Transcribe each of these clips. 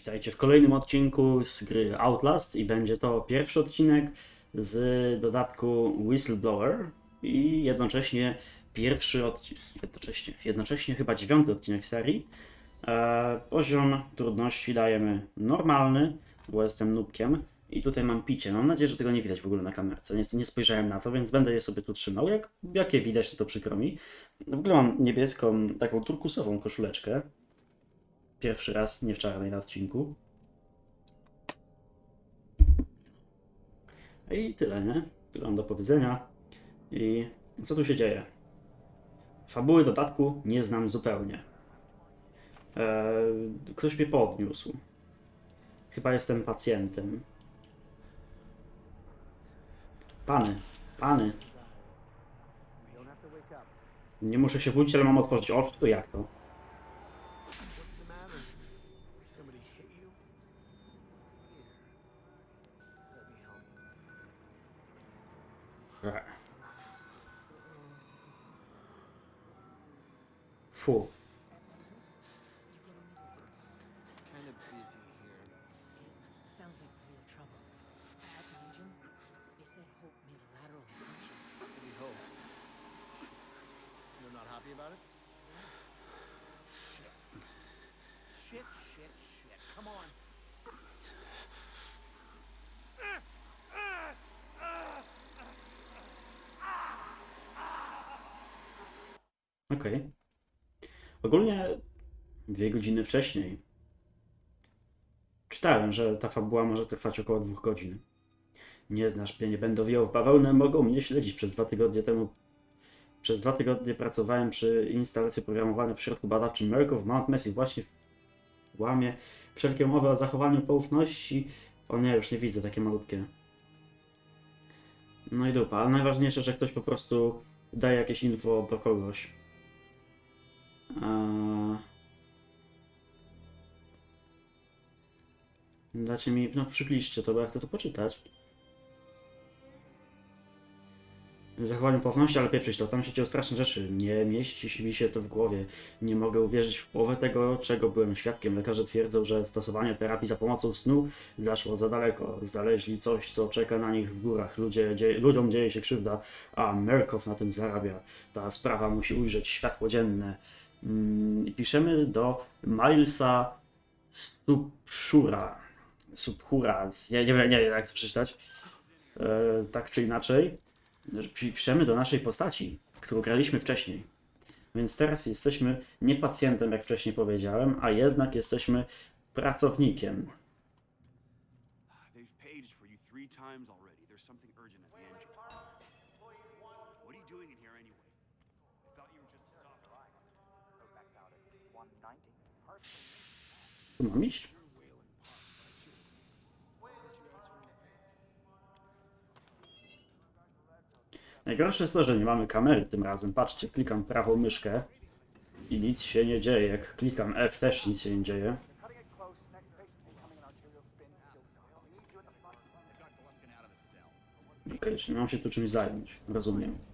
Witajcie w kolejnym odcinku z gry Outlast i będzie to pierwszy odcinek z dodatku Whistleblower i jednocześnie pierwszy odcinek, jednocześnie, jednocześnie chyba dziewiąty odcinek serii. E, poziom trudności dajemy normalny, bo jestem nubkiem i tutaj mam picie. Mam nadzieję, że tego nie widać w ogóle na kamerce. Nie, nie spojrzałem na to, więc będę je sobie tu trzymał. Jak, jak je widać, to, to przykro mi. W ogóle mam niebieską, taką turkusową koszuleczkę. Pierwszy raz nie w czarnej na odcinku. I tyle, nie? Tyle mam do powiedzenia. I co tu się dzieje? Fabuły dodatku nie znam zupełnie. Eee, ktoś mnie podniósł. Chyba jestem pacjentem. Pany, pany. Nie muszę się budzić, ale mam otworzyć oczy, to jak to? Fu. Kind of busy here. Sounds like real trouble. At the Legion, they said Hope made a lateral ascension. What hope? You're not happy about it? Shit, shit, shit. Come on. Okej. Ogólnie dwie godziny wcześniej czytałem, że ta fabuła może trwać około dwóch godzin. Nie znasz mnie, nie będę wijał w bawełnę, mogą mnie śledzić. Przez dwa tygodnie temu przez dwa tygodnie pracowałem przy instalacji programowania w środku badawczym Merków Mount Messi właśnie łamie wszelkie umowy o zachowaniu poufności. O nie, już nie widzę, takie malutkie. No i dupa, ale najważniejsze, że ktoś po prostu daje jakieś info do kogoś. Dacie mi, no przybliżcie to, bo ja chcę to poczytać. Zachowaniu pewności, ale pieprzyć to, tam się dzieją straszne rzeczy. Nie mieści mi się to w głowie. Nie mogę uwierzyć w połowę tego, czego byłem świadkiem. Lekarze twierdzą, że stosowanie terapii za pomocą snu zaszło za daleko. Znaleźli coś, co czeka na nich w górach. Ludzie, ludziom dzieje się krzywda, a Merkow na tym zarabia. Ta sprawa musi ujrzeć światło dzienne. Mm, I piszemy do Milesa Subshura. Subhura. Nie, nie, wiem- nie wiem, jak to przeczytać. E, tak czy inaczej. Piszemy do naszej postaci, którą graliśmy wcześniej. Więc teraz jesteśmy nie pacjentem, jak wcześniej powiedziałem, a jednak jesteśmy pracownikiem. They've paged for you three times already. Tu mam iść? Najgorsze jest to, że nie mamy kamery tym razem. Patrzcie, klikam prawą myszkę i nic się nie dzieje. Jak klikam F też nic się nie dzieje. Okej, czyli mam się tu czymś zająć. Rozumiem.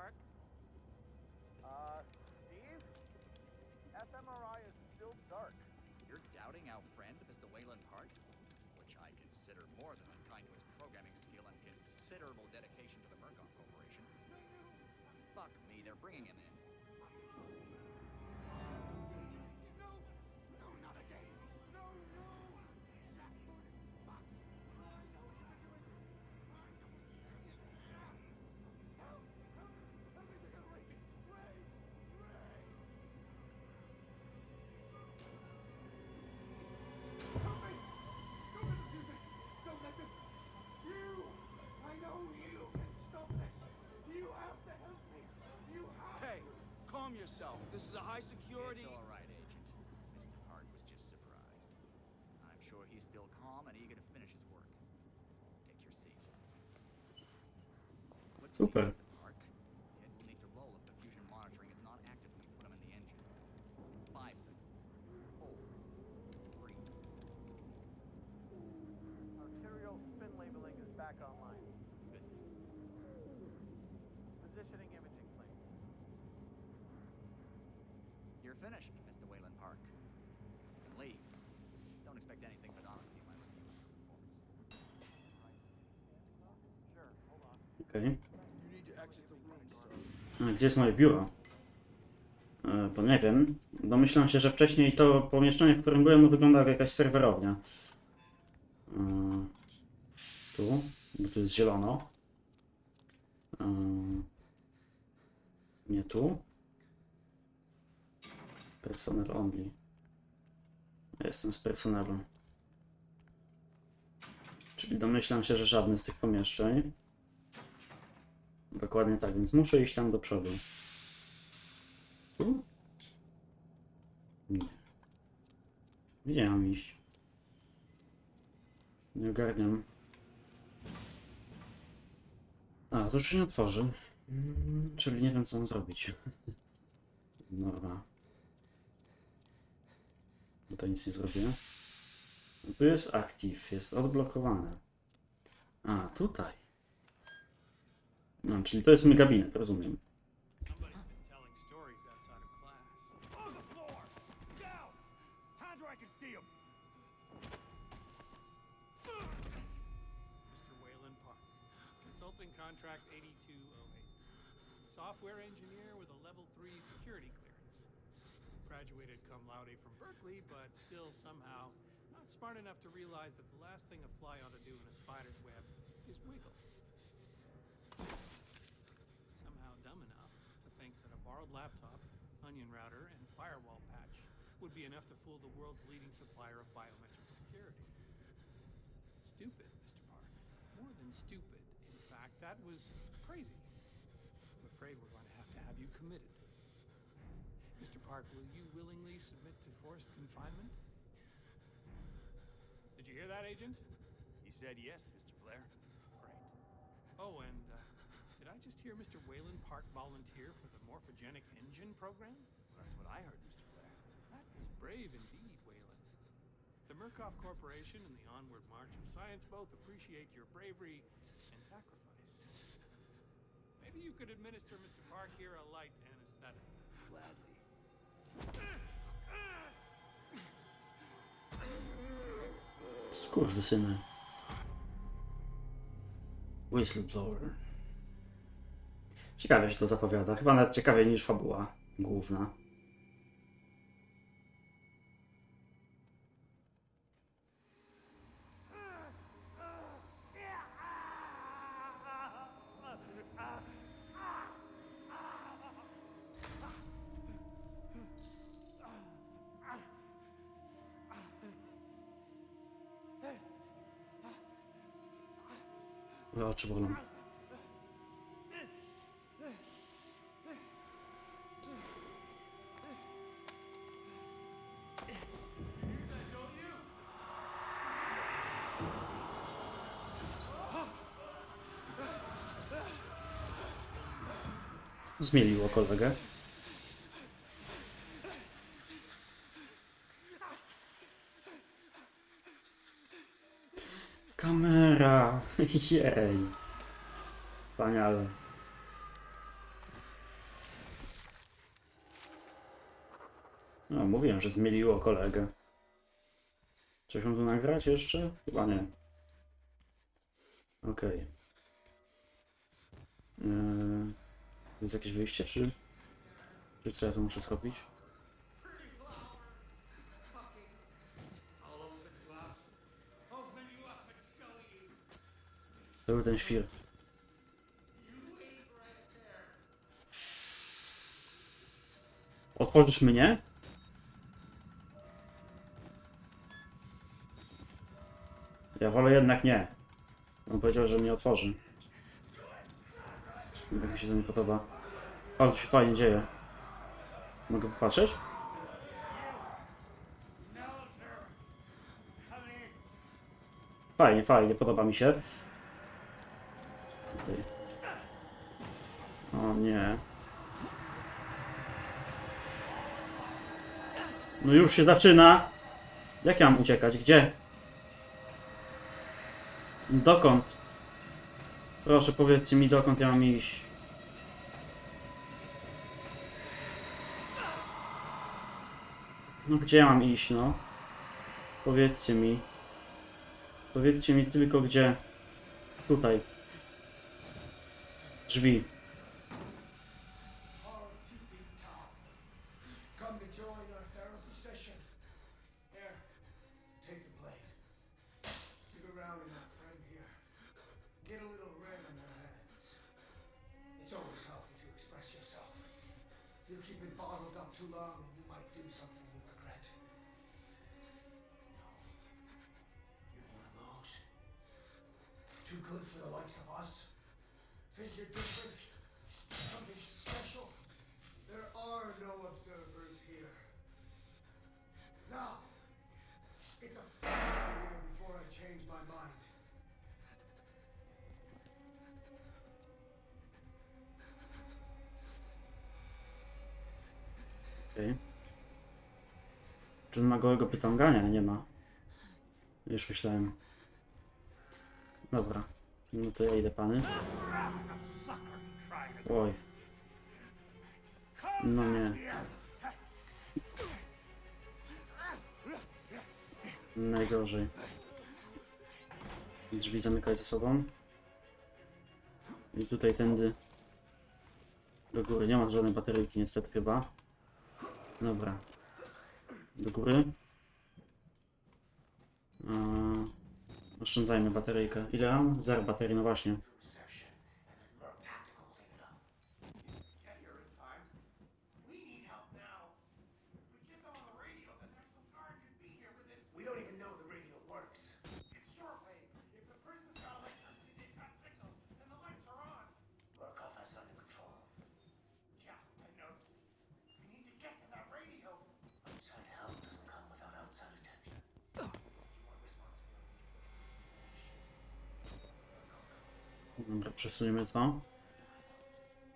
Park? Uh, Steve? fMRI is still dark. You're doubting our friend, Mr. Wayland Park? Which I consider more than unkind to his programming skill and considerable dedication to the Murkoff Corporation. Fuck me, they're bringing him in. Yourself. This is a high security. It's all right, Agent. Mr. Park was just surprised. I'm sure he's still calm and eager to finish his work. Take your seat. Super. Park. The will need to roll if the fusion monitoring is not active when you put them in the engine. Five seconds. Four. Three. Arterial spin labeling is back online. Finished, Mr. Wayland Park. You can leave. Don't expect anything but honesty in my review of your performance. Sure, hold on. Okej. You need to exit the room, sir. A Gdzie jest moje biuro? E, bo nie wiem. Domyślam się, że wcześniej to pomieszczenie, w którym byłem, no, wygląda jak jakaś serwerownia. E, tu, bo tu jest zielono. E, nie tu. Personel only. Ja jestem z personelu. Czyli domyślam się, że żadne z tych pomieszczeń. Dokładnie tak, więc muszę iść tam do przodu. Tu? Nie. Gdzie mam iść? Nie ogarniam. A, to już się nie otworzy. Mm, Czyli nie wiem, co mam zrobić. Dobra. Tutaj nic nie zrobię. Tu jest active, jest odblokowane. A, tutaj. No, czyli to jest mój gabinet, rozumiem. Contract 8208. Software engineer with a level 3 security. Graduated cum laude from Berkeley, but still somehow not smart enough to realize that the last thing a fly ought to do in a spider's web is wiggle. Somehow dumb enough to think that a borrowed laptop, onion router, and firewall patch would be enough to fool the world's leading supplier of biometric security. Stupid, Mr. Park. More than stupid. In fact, that was crazy. I'm afraid we're going to have to have you committed. Mr. Park, will you willingly submit to forced confinement? Did you hear that, Agent? He said yes, Mr. Blair. Great. Oh, and uh, did I just hear Mr. Wayland Park volunteer for the morphogenic engine program? That's what I heard, Mr. Blair. That was brave indeed, Wayland. The Murkoff Corporation and the Onward March of Science both appreciate your bravery and sacrifice. Maybe you could administer Mr. Park here a light anesthetic. Gladly. Skurwysyny. Whistleblower. Ciekawie się to zapowiada. Chyba nawet ciekawiej niż fabuła główna. Zmieliło kolegę. Kamera! Jej! Wspaniale. No, mówiłem, że zmieliło kolegę. Coś mam tu nagrać jeszcze? Chyba nie. Okej. Yy, jest jakieś wyjście, czy... Czy co ja tu muszę zrobić? To był ten świr. Otworzysz mnie? Ja wolę jednak nie. On powiedział, że mnie otworzy. Jak mi się to nie podoba. Ale się fajnie dzieje. Mogę popatrzeć? Fajnie, fajnie, podoba mi się. O nie. No już się zaczyna. Jak ja mam uciekać? Gdzie? Dokąd? Proszę powiedzcie mi dokąd ja mam iść. No gdzie ja mam iść, no? Powiedzcie mi. Powiedzcie mi tylko gdzie. Tutaj. Drzwi. Czy on ma gołego pytągania? Nie ma. Już myślałem. Dobra. No to ja idę, pany. Oj. No nie. Najgorzej. Drzwi zamykaj za sobą. I tutaj tędy do góry. Nie ma żadnej bateryjki niestety chyba. Dobra. Do góry. Eee, oszczędzajmy bateryjkę. Ile mam? Zero baterii, no właśnie. Dobra, przesuniemy to.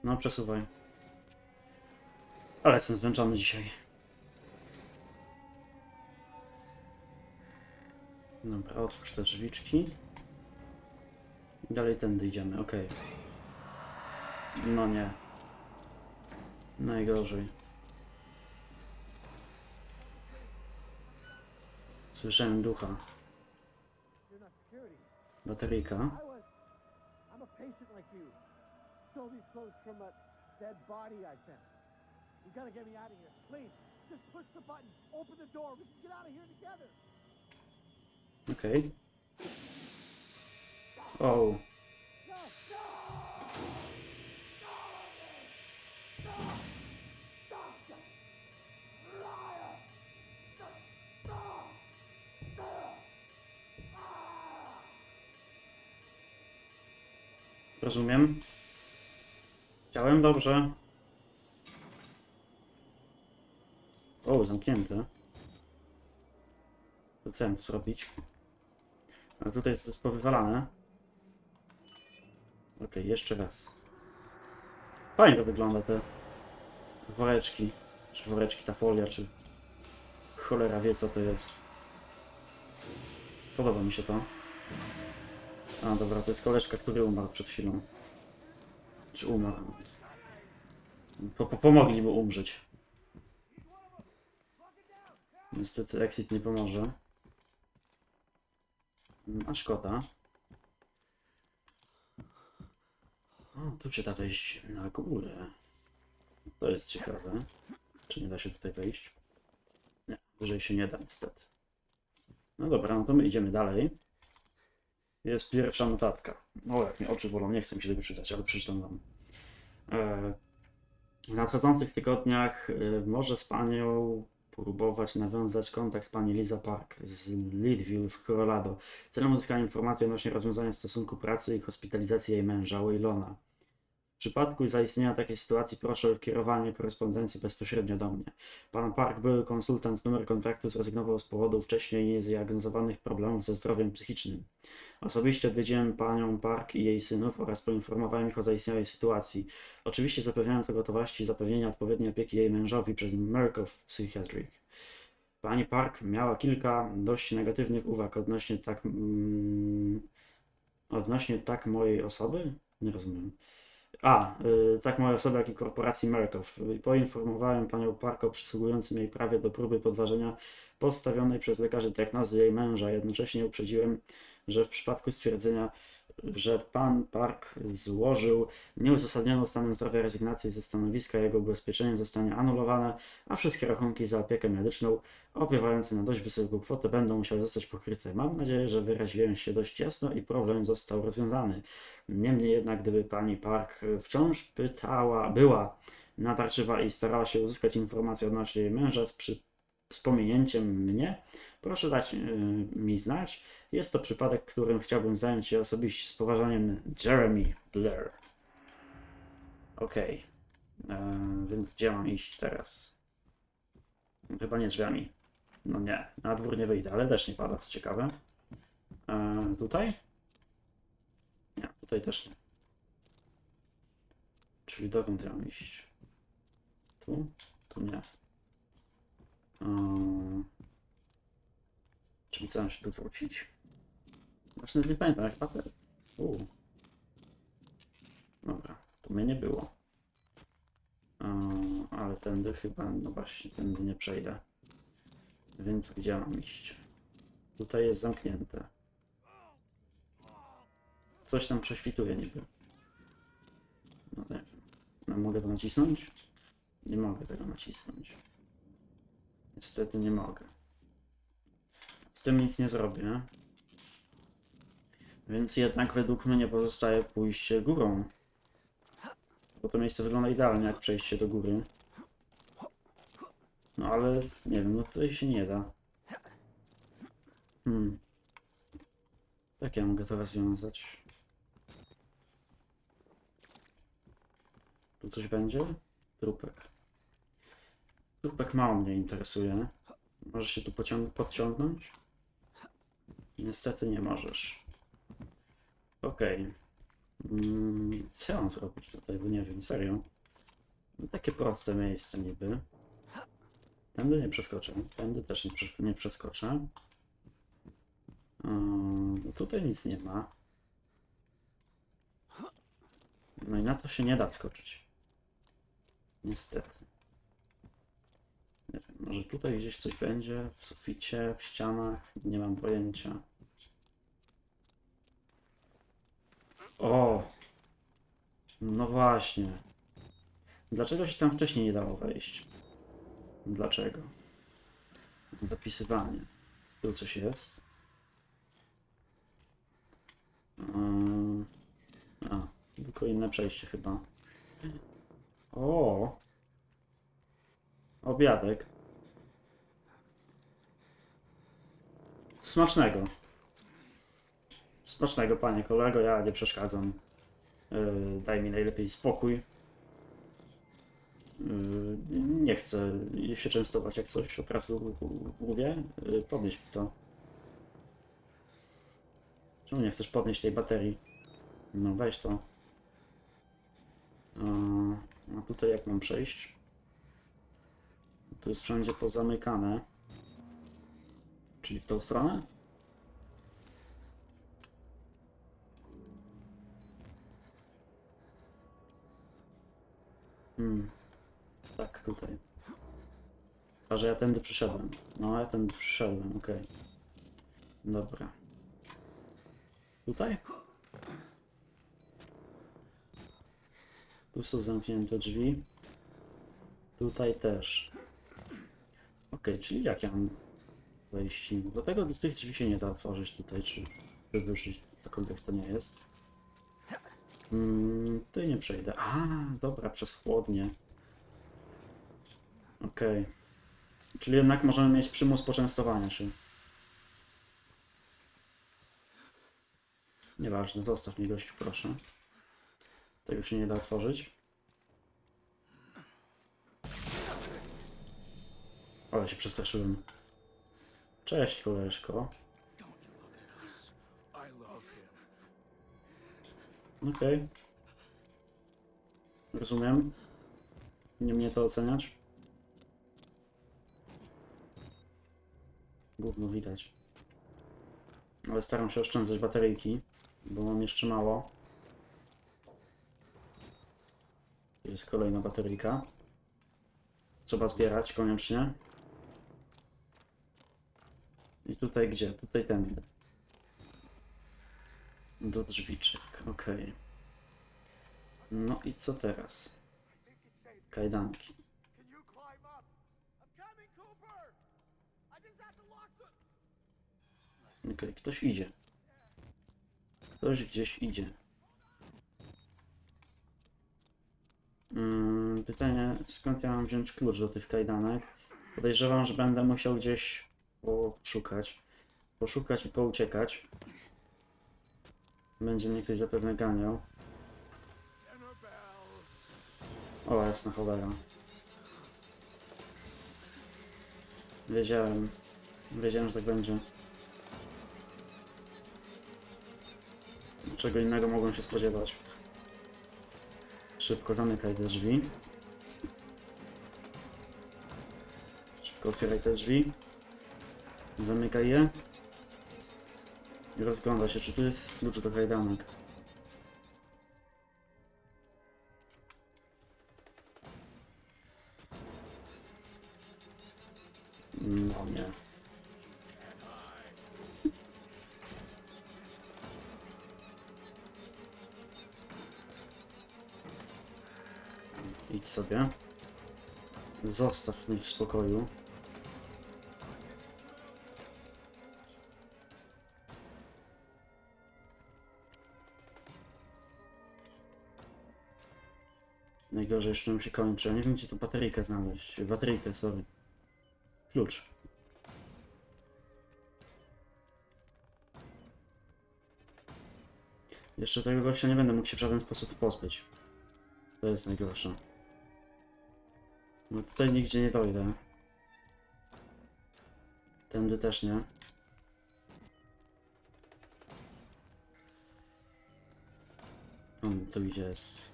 No, przesuwaj. Ale jestem zmęczony dzisiaj. Dobra, otwórz te drzwiczki. Dalej tędy idziemy, okej. No nie. Najgorzej. Słyszałem ducha. Bateryjka. Patient like you. Stole these clothes from a dead body I found. You gotta get me out of here. Please, just push the button. Open the door. We can get out of here together. Okej. O. Oh. No, no! Rozumiem. Chciałem dobrze. O, zamknięte. To co zrobić? A tutaj jest powywalane. Okej, jeszcze raz. Fajnie to wygląda, te woreczki. Czy woreczki, ta folia, czy... Cholera wie co to jest. Podoba mi się to. A dobra, to jest koleżka, który umarł przed chwilą. Czy umarł? Po, po, pomogli mu umrzeć. Niestety exit nie pomoże. Mm, A szkoda. O, tu się da wejść na górę. To jest ciekawe. Czy nie da się tutaj wejść? Nie, wyżej się nie da niestety. No dobra, no to my idziemy dalej. Jest pierwsza notatka. O, jak mnie oczy bolą, nie chcę mi się tego czytać, ale przeczytam wam. E, W nadchodzących tygodniach e, może z panią próbować nawiązać kontakt pani Liza Park z Leadville w Colorado celem uzyskania informacji odnośnie rozwiązania stosunku pracy i hospitalizacji jej męża, Waylona. Przypadku zaistnienia takiej sytuacji proszę o kierowanie korespondencji bezpośrednio do mnie. Pan Park, były konsultant numer kontraktu, zrezygnował z powodu wcześniej niezdiagnozowanych problemów ze zdrowiem psychicznym. Osobiście odwiedziłem panią Park i jej synów oraz poinformowałem ich o zaistniałej sytuacji. Oczywiście zapewniając o gotowości zapewnienia odpowiedniej opieki jej mężowi przez Merkow Psychiatric. Pani Park miała kilka dość negatywnych uwag odnośnie tak. Mm, odnośnie tak mojej osoby? Nie rozumiem. A, y, tak mojej osoby, jak i korporacji Merkow. Poinformowałem panią Park o przysługującym jej prawie do próby podważenia postawionej przez lekarzy diagnozy jej męża. Jednocześnie uprzedziłem, że w przypadku stwierdzenia, że pan Park złożył nieuzasadnioną stanem zdrowia rezygnację ze stanowiska, jego ubezpieczenie zostanie anulowane, a wszystkie rachunki za opiekę medyczną opiewające na dość wysoką kwotę będą musiały zostać pokryte. Mam nadzieję, że wyraziłem się dość jasno i problem został rozwiązany. Niemniej jednak, gdyby pani Park wciąż pytała, była natarczywa i starała się uzyskać informacje odnośnie jej męża z, przy, z pominięciem mnie, proszę dać yy, mi znać. Jest to przypadek, którym chciałbym zająć się osobiście z poważaniem Jeremy Blair. Okej. Yy, Więc gdzie mam iść teraz? Chyba nie drzwiami. No nie, na dwór nie wyjdę, ale też nie pada, co ciekawe. Yy, tutaj? Nie, tutaj też nie. Czyli dokąd ja mam iść? Tu? Tu nie. Yy, Czyli co, mam się tu wrócić? Właśnie nie pamiętam, jak patrzę. Uuu. Dobra, to mnie nie było. Yy, ale tędy chyba, no właśnie, tędy nie przejdę. Więc gdzie mam iść? Tutaj jest zamknięte. Coś tam prześwituje niby. No nie wiem. No, mogę to nacisnąć? Nie mogę tego nacisnąć. Niestety nie mogę. Z tym nic nie zrobię. Więc jednak według mnie pozostaje pójście górą. Bo to miejsce wygląda idealnie jak przejście do góry. No ale nie wiem, no tutaj się nie da. Hmm. Jak ja mogę to rozwiązać? Tu coś będzie? Trupek. Trupek mało mnie interesuje. Możesz się tu podciągnąć? Niestety nie możesz. Okej. Mm, co mam zrobić tutaj, bo nie wiem, serio. Takie proste miejsce niby. Tędy nie przeskoczę, tędy też nie, nie przeskoczę. No tutaj nic nie ma. No i na to się nie da wskoczyć. Niestety. Nie wiem, może tutaj gdzieś coś będzie, w suficie, w ścianach, nie mam pojęcia. O! No właśnie. Dlaczego się tam wcześniej nie dało wejść? Dlaczego? Zapisywanie. Tu coś jest. Yy, A, tylko inne przejście chyba. O! Obiadek. Smacznego. Smacznego, panie kolego, ja nie przeszkadzam. Yy, daj mi najlepiej spokój. Yy, nie chcę się częstować jak coś, od razu mówię. Yy, podnieś to. Czemu nie chcesz podnieść tej baterii? No weź to. Yy, a tutaj jak mam przejść? Tu jest wszędzie pozamykane. Czyli w tą stronę? Hmm. Tak, tutaj. A że ja tędy przyszedłem. No, ja tędy przyszedłem, okej. Dobra. Tutaj? Tu są zamknięte drzwi. Tutaj też. Okej, czyli jak ja mam wejść? Do tego do tych drzwi się nie da otworzyć tutaj, czy wywrócić, cokolwiek to nie jest. Mm, tutaj nie przejdę. A, dobra, przez chłodnie. Okej. Czyli jednak możemy mieć przymus poczęstowania się. Nieważne, zostaw mi gościu, proszę. Tego się nie da otworzyć. Ale się przestraszyłem. Cześć, koleżko. Okej. Rozumiem. Nie mnie to oceniać. Gówno widać. Ale staram się oszczędzać bateryjki, bo mam jeszcze mało. Jest kolejna bateryjka. Trzeba zbierać koniecznie. I tutaj gdzie? Tutaj tędy. Do drzwiczek, okej. No i co teraz? Kajdanki. Okej, ktoś idzie. Ktoś gdzieś idzie. Mm, pytanie, skąd ja mam wziąć klucz do tych kajdanek? Podejrzewam, że będę musiał gdzieś poszukać. Poszukać i pouciekać. Będzie mnie ktoś zapewne ganiał. O, jasna cholera. Wiedziałem. Wiedziałem, że tak będzie. Czego innego mogłem się spodziewać. Szybko zamykaj te drzwi. Szybko otwieraj te drzwi. Zamykaj je. I rozgląda się, czy tu jest klucz do kajdanek. No nie. Idź sobie. Zostaw mnie w spokoju. Najgorzej jeszcze nam się kończy. Nie wiem gdzie tu bateryjkę znaleźć. Bateryjkę, sorry. Klucz. Jeszcze tego gościa nie będę mógł się w żaden sposób pozbyć. To jest najgorsze. No tutaj nigdzie nie dojdę. Tędy też nie. On tu gdzie jest.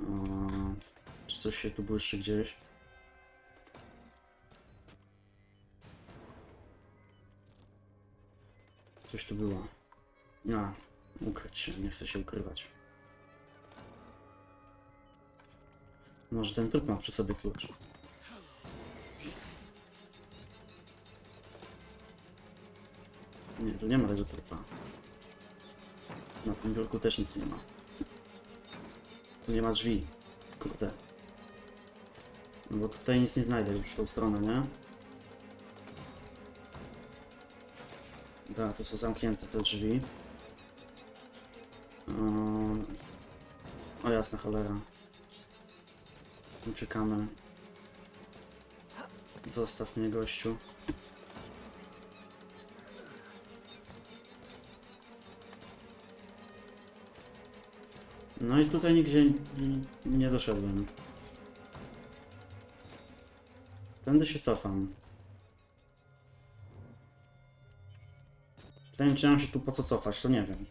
O, czy coś się tu błyszczy gdzieś? Coś tu było. A, ukryć się, nie chcę się ukrywać. Może ten trup ma przy sobie klucz. Nie, tu nie ma tego trupa. Na tym biurku też nic nie ma. Tu nie ma drzwi. Kurde. No bo tutaj nic nie znajdę już w tą stronę, nie? Da, to są zamknięte te drzwi. Um, o jasna cholera. Uciekamy. Zostaw mnie gościu. No i tutaj nigdzie nie doszedłem. Tędy się cofam. Pytanie, czy mam się tu po co cofać, to nie wiem.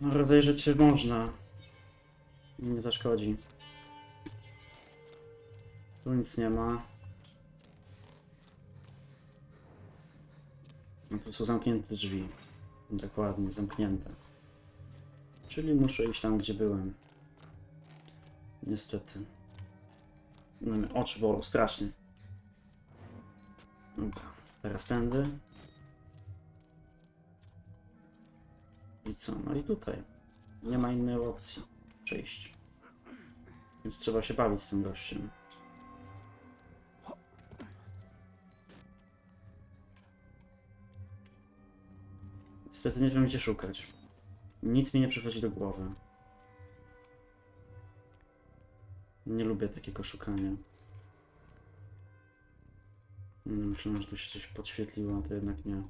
No, rozejrzeć się można. Nie zaszkodzi. Tu nic nie ma. No to są zamknięte drzwi. Dokładnie, zamknięte. Czyli muszę iść tam, gdzie byłem. Niestety. No, mnie oczy bolą strasznie. Dobra, teraz tędy. I co? No i tutaj. Nie ma innej opcji przejść. Więc trzeba się bawić z tym gościem. Niestety nie wiem gdzie szukać. Nic mi nie przychodzi do głowy. Nie lubię takiego szukania. Hmm, Myślałem, że tu się coś podświetliło, to jednak nie.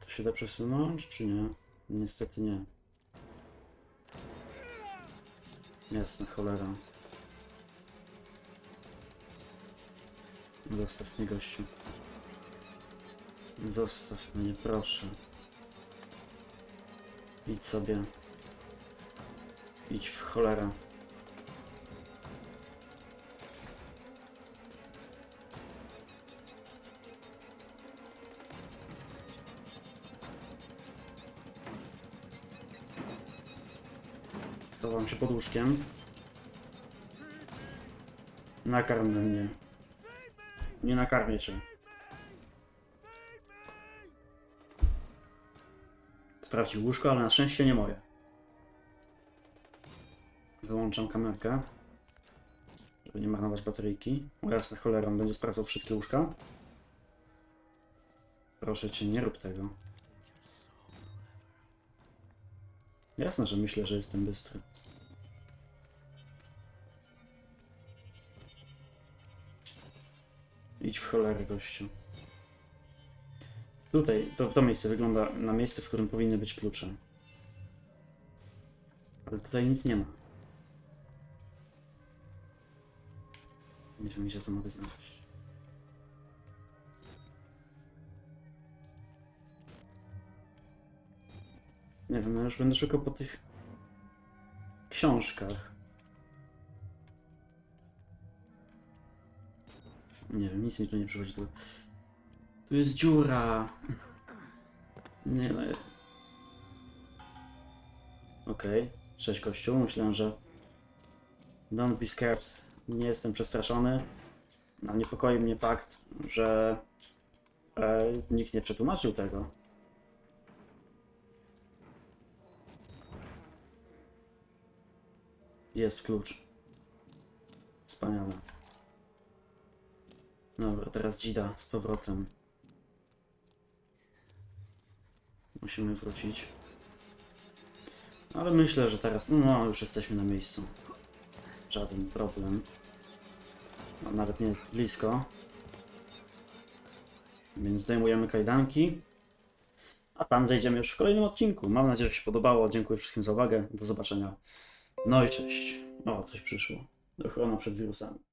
To się da przesunąć, czy nie? Niestety nie. Jasna cholera. Zostaw mnie gościu. Zostaw mnie, proszę. Idź sobie. Idź w cholerę. Chowam się pod łóżkiem. Nakarm mnie. Nie nakarmię cię. Sprawdził łóżko, ale na szczęście nie moje. Wyłączam kamerkę. Żeby nie marnować bateryjki. O jasne cholera, on będzie sprawdzał wszystkie łóżka. Proszę cię, nie rób tego. Jasne, że myślę, że jestem bystry. Idź w cholerę, gościu. Tutaj, to, to miejsce wygląda na miejsce, w którym powinny być klucze. Ale tutaj nic nie ma. Nie wiem, gdzie to mogę znaleźć. Nie wiem, no już będę szukał po tych książkach. Nie wiem, nic mi tu nie przychodzi do... Tu jest dziura. Nie no. Okej, cześć kościół. Myślałem, że don't be scared. Nie jestem przestraszony. A niepokoi mnie fakt, że e, nikt nie przetłumaczył tego. Jest klucz. Wspaniale. Dobra, teraz Dzida z powrotem. Musimy wrócić. Ale myślę, że teraz, no już jesteśmy na miejscu. Żaden problem. No, nawet nie jest blisko. Więc zdejmujemy kajdanki. A tam zejdziemy już w kolejnym odcinku. Mam nadzieję, że się podobało. Dziękuję wszystkim za uwagę. Do zobaczenia. No i cześć. O, coś przyszło. Ochrona przed wirusami.